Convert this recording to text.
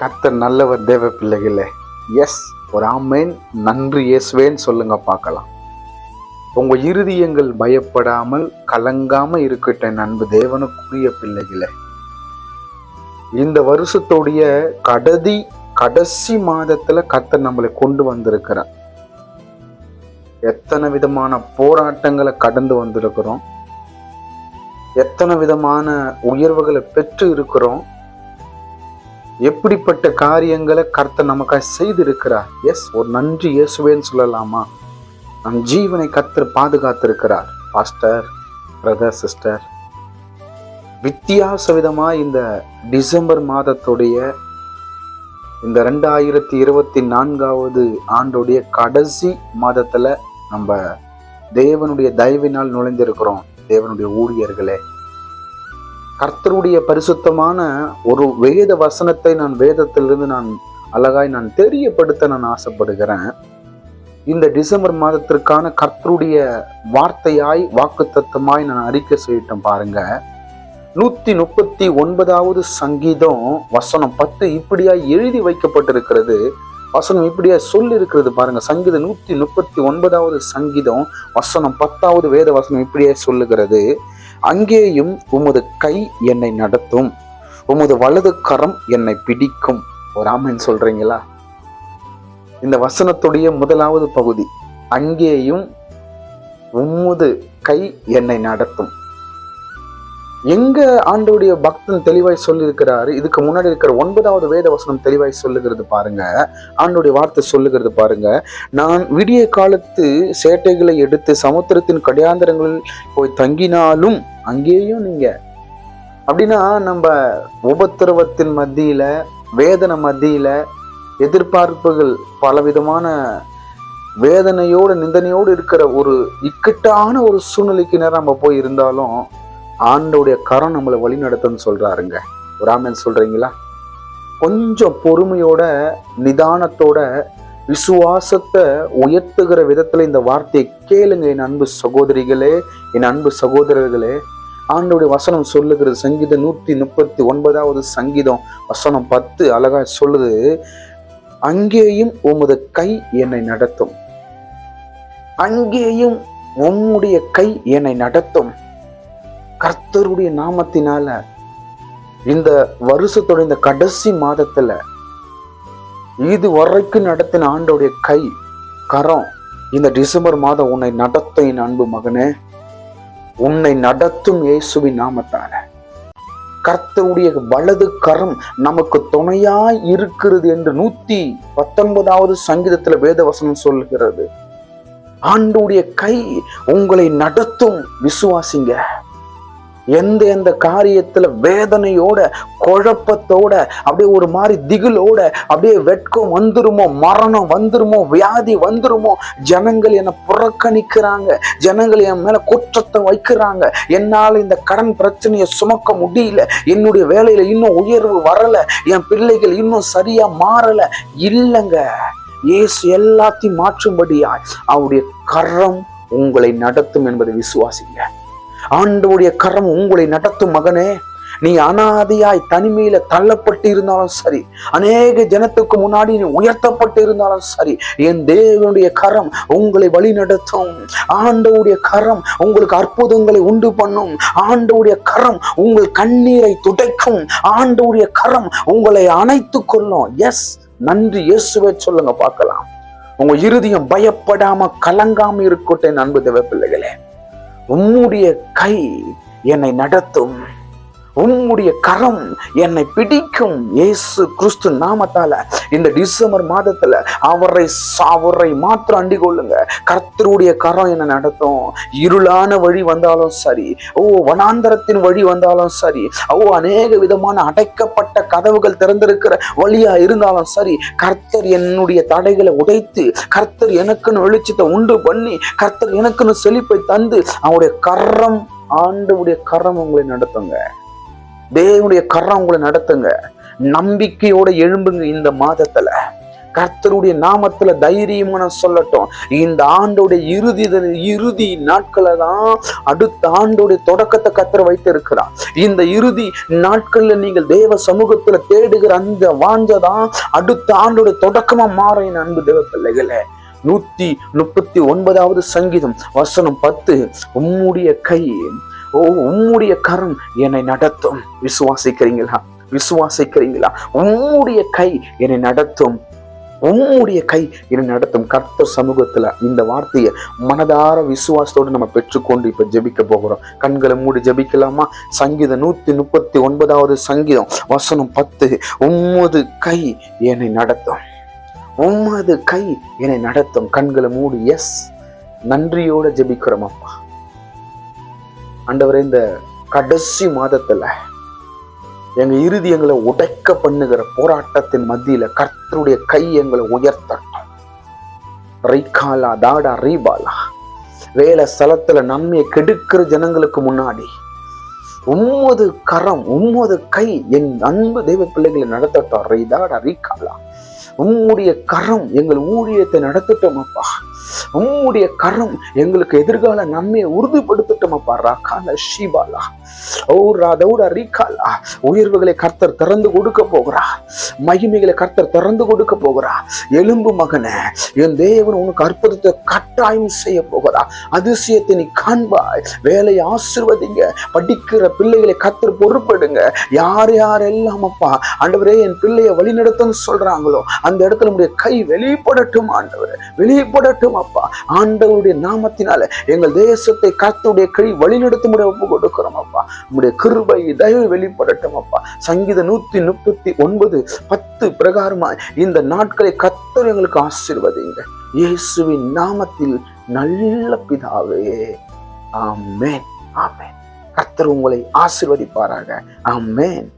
கர்த்தர் நல்லவர் தேவ பிள்ளைகளே. எஸ் ஒரு ஆமேன். நன்றி இயேசுவேன்னு சொல்லுங்க பார்க்கலாம். உங்க இறுதியங்கள் பயப்படாமல் கலங்காம இருக்கட்ட நண்பு தேவனுக்குரிய பிள்ளைகளே. இந்த வருஷத்துடைய கடதி கடைசி மாதத்துல கர்த்தர் நம்மளை கொண்டு வந்திருக்கிறார். எத்தனை விதமான போராட்டங்களை கடந்து வந்திருக்கிறோம். எத்தனை விதமான உயர்வுகளை பெற்று இருக்கிறோம். எப்படிப்பட்ட காரியங்களை கர்த்தர் நமக்காக செய்திருக்கிறார்? எஸ் ஒரு நன்றி இயேசுவேன்னு சொல்லலாமா? நம் ஜீவனை கர்த்தர் பாதுகாத்திருக்கிறார். பாஸ்டர் பிரதர் சிஸ்டர் வித்தியாச விதமா இந்த டிசம்பர் மாதத்துடைய இந்த ரெண்டாயிரத்தி இருபத்தி நான்காவது ஆண்டுடைய கடைசி மாதத்துல நம்ம தேவனுடைய தயவினால் நுழைந்திருக்கிறோம். தேவனுடைய ஊழியர்களே. கர்த்தருடைய பரிசுத்தமான ஒரு வேத வசனத்தை நான் வேதத்திலிருந்து நான் அழகாய் நான் தெரியப்படுத்த நான் ஆசைப்படுகிறேன். இந்த டிசம்பர் மாதத்திற்கான கர்த்தருடைய வார்த்தையாய் வாக்குத்தத்தமாய் நான் அறிக்கை செய்யிட்டேன் பாருங்க. நூத்தி முப்பத்தி ஒன்பதாவது சங்கீதம் வசனம் பத்து இப்படியாய் எழுதி வைக்கப்பட்டிருக்கிறது. வசனம் இப்படியா சொல்லி இருக்கிறது பாருங்க. சங்கீதம் நூத்தி முப்பத்தி ஒன்பதாவது சங்கீதம் வசனம் பத்தாவது வேத வசனம் இப்படியா சொல்லுகிறது. அங்கேயும் உமது கை என்னை நடத்தும். உமது வலது கரம் என்னை பிடிக்கும். ஒரு ஆமன் சொல்றீங்களா? இந்த வசனத்துடைய முதலாவது பகுதி அங்கேயும் உம்முது கை என்னை நடத்தும். எங்க ஆண்டுடைய பக்தன் தெளிவாய் சொல்லியிருக்கிறாரு? இதுக்கு முன்னாடி இருக்கிற ஒன்பதாவது வேத வசனம் தெளிவாய் சொல்லுகிறது பாருங்க. ஆண்டுடைய வார்த்தை சொல்லுகிறது பாருங்க. நான் விடிய காலத்து சேட்டைகளை எடுத்து சமுத்திரத்தின் கடையாந்திரங்களில் போய் தங்கினாலும் அங்கேயும் நீங்க. அப்படின்னா நம்ம உபத்திரவத்தின் மத்தியில வேதனை மத்தியில எதிர்பார்ப்புகள் பலவிதமான வேதனையோடு நிந்தனையோடு இருக்கிற ஒரு இக்கட்டான ஒரு சூழ்நிலைக்கு நேரம் நம்ம போய் இருந்தாலும் ஆண்டோடைய கரம் நம்மளை வழி நடத்துன்னு சொல்றாருங்க. ராமன் சொல்றீங்களா? கொஞ்சம் பொறுமையோட நிதானத்தோட விசுவாசத்தை உயர்த்துகிற விதத்துல இந்த வார்த்தையை கேளுங்க என் அன்பு சகோதரிகளே என் அன்பு சகோதரர்களே. ஆண்டோடைய வசனம் சொல்லுகிறது. சங்கீதம் நூற்றி முப்பத்தி ஒன்பதாவது சங்கீதம் வசனம் பத்து அழகா சொல்லுது. அங்கேயும் உமது கை என்னை நடத்தும். அங்கேயும் உம்முடைய கை என்னை நடத்தும். கர்த்தருடைய நாமத்தினால இந்த வருஷத்தோட இந்த கடைசி மாதத்துல இது வரைக்கும் நடத்தின ஆண்டோடைய கை கரம் இந்த டிசம்பர் மாதம் உன்னை நடத்தும் என் அன்பு மகனே. உன்னை நடத்தும் இயேசுவின் நாமத்தால கர்த்தருடைய வலது கரம் நமக்கு துணையா இருக்கிறது என்று நூத்தி பத்தொன்பதாவது சங்கீதத்துல வேதவசனம் சொல்லுகிறது ஆண்டுடைய கை உங்களை நடத்தும். விசுவாசிங்க. எந்த எந்த காரியத்தில் வேதனையோட குழப்பத்தோட அப்படியே ஒரு மாதிரி திகிலோட அப்படியே வெட்கம் வந்துருமோ மரணம் வந்துருமோ வியாதி வந்துருமோ ஜனங்கள் என்னை புறக்கணிக்கிறாங்க. ஜனங்கள் என் மேலே குற்றத்தை வைக்கிறாங்க. என்னால் இந்த கடன் பிரச்சனையை சுமக்க முடியல. என்னுடைய வேலையில் இன்னும் உயர்வு வரலை. என் பிள்ளைகள் இன்னும் சரியாக மாறலை. இல்லைங்க. இயேசு எல்லாத்தையும் மாற்றும்படியாய் அவருடைய கரம் உங்களை நடத்தும் என்பதை விசுவாசிங்க. ஆண்டவுடைய கரம் உங்களை நடத்தும் மகனே. நீ அனாதியாய் தனிமையில தள்ளப்பட்டு இருந்தாலும் சரி அநேக ஜனத்துக்கு முன்னாடி நீ உயர்த்தப்பட்டு இருந்தாலும் சரி என் தேவனுடைய கரம் உங்களை வழி நடத்தும் ஆண்டவுடைய கரம் உங்களுக்கு அற்புதங்களை உண்டு பண்ணும். ஆண்டவுடைய கரம் உங்கள் கண்ணீரை துடைக்கும். ஆண்டவுடைய கரம் உங்களை அணைத்து கொள்ளும். எஸ் நன்றி இயேசுவை சொல்லுங்க பார்க்கலாம். உங்க இருதயம் பயப்படாம கலங்காம இருக்கட்டும் அன்பு தேவ பிள்ளைகளே. உம்முடைய கை என்னை நடத்தும். உம்முடைய கரம் என்னை பிடிக்கும். இயேசு கிறிஸ்து நாமத்தால இந்த டிசம்பர் மாதத்துல அவரை அவரை மாத்திரம் அண்டி கொள்ளுங்க. கர்த்தருடைய கரம் என்னை நடத்தும். இருளான வழி வந்தாலும் சரி ஓ வனாந்தரத்தின் வழி வந்தாலும் சரி ஓ அநேக விதமான அடைக்கப்பட்ட கதவுகள் திறந்திருக்கிற வழியா இருந்தாலும் சரி கர்த்தர் என்னுடைய தடைகளை உடைத்து கர்த்தர் எனக்குன்னு வெளிச்சத்தை உண்டு பண்ணி கர்த்தர் எனக்குன்னு செழிப்பை தந்து அவருடைய கரம் ஆண்டவுடைய கரம் உங்களை நடத்துங்க. தேவனுடைய கரம் உங்களை நடத்துங்க. நம்பிக்கையோட எழும்புங்க இந்த மாதத்துல. கர்த்தருடைய நாமத்துல தைரியமா நான் சொல்லட்டும். இந்த ஆண்டோடைய இறுதி இறுதி நாட்களை தான் அடுத்த ஆண்டோடைய தொடக்கத்தை கத்தர் வைத்து இருக்கிறார் இந்த இறுதி நாட்கள்ல நீங்கள் தேவ சமூகத்துல தேடுகிற அந்த வாஞ்சதான் அடுத்த ஆண்டோடைய தொடக்கமா மாற என் அன்பு தேவ பிள்ளைகளே. நூத்தி முப்பத்தி ஒன்பதாவது சங்கீதம் வசனம் பத்து. உம்முடைய கை ஓ உம்முடைய கரம் என்னை நடத்தும். விசுவாசிக்கிறீங்களா? விசுவாசிக்கிறீங்களா? உம்முடைய கை என்னை நடத்தும். உம்முடைய கை என்னை நடத்தும். கர்த்த சமூகத்துல இந்த வார்த்தையை மனதார விசுவாசத்தோடு நம்ம பெற்றுக்கொண்டு இப்ப ஜெபிக்க போகிறோம். கண்களை மூடி ஜெபிக்கலாமா? சங்கீதம் நூத்தி முப்பத்தி ஒன்பதாவது சங்கீதம் வசனம் பத்து. உம்மது கை என்னை நடத்தும். உம்மது கை என்னை நடத்தும். கண்களை மூடி எஸ் நன்றியோட ஜெபிக்கிறோம் அப்பா. ஆண்டவரே இந்த கடைசி மாதத்துல எங்க இறுதி எங்களை உடைக்க பண்ணுகிற போராட்டத்தின் மத்தியில கர்த்தருடைய கை எங்களை உயர்த்தட்டும். ரைகாலா தாடா ரீபாலா. வேலை ஸ்தலத்துல நன்மையை கெடுக்கிற ஜனங்களுக்கு முன்னாடி உம்மது கரம் உம்மது கை என் அன்பு தெய்வ பிள்ளைகளை நடத்தட்டும். ரைதாடா ரீகாலா உம்முடைய கரம் எங்கள் ஊழியத்தை நடத்தட்டும் அப்பா. உம்முடைய கரம் எங்களுக்கு எதிர்கால நன்மையை உறுதிப்படுத்தட்டும் அப்பாரா கால ஷீபாலா. ஓரா தௌரா ரீகாலா. உயர்வுகளை கர்த்தர் திறந்து கொடுக்க போகிறா. மகிமைகளை கர்த்தர் திறந்து கொடுக்க போகிறா. எலும்பு மகனே என் தேவன் உனக்கு அற்புதத்தை கட்டாயம் செய்ய போகிறா. அதிசயத்தை நீ காண்பாய். வேலையை ஆசிர்வதிங்க. படிக்கிற பிள்ளைகளை கர்த்தர் பொறுப்படுங்க. யார் யாரெல்லாம் அப்பா ஆண்டவரே என் பிள்ளையை வழிநடத்தன்னு சொல்றாங்களோ அந்த இடத்துல நம்முடைய கை வெளிப்படட்டும் ஆண்டவர். வெளிப்படட்டும் அப்பா. அப்பா. ஆண்டவருடைய நாமத்தினால எங்கள் தேசத்தை கத்துடைய கை வழிநடத்த முடிய ஒப்பு கொடுக்கிறோம் அப்பா. உடைய கிருபை தயவு வெளிப்படட்டும் அப்பா. சங்கீத நூத்தி முப்பத்தி ஒன்பது பத்து பிரகாரமா இந்த நாட்களை கத்தர் எங்களுக்கு ஆசீர்வதிங்க. இயேசுவின் நாமத்தில் நல்ல பிதாவே. ஆமேன். ஆமேன். கத்தர் உங்களை ஆசிர்வதிப்பாராக. ஆமேன்.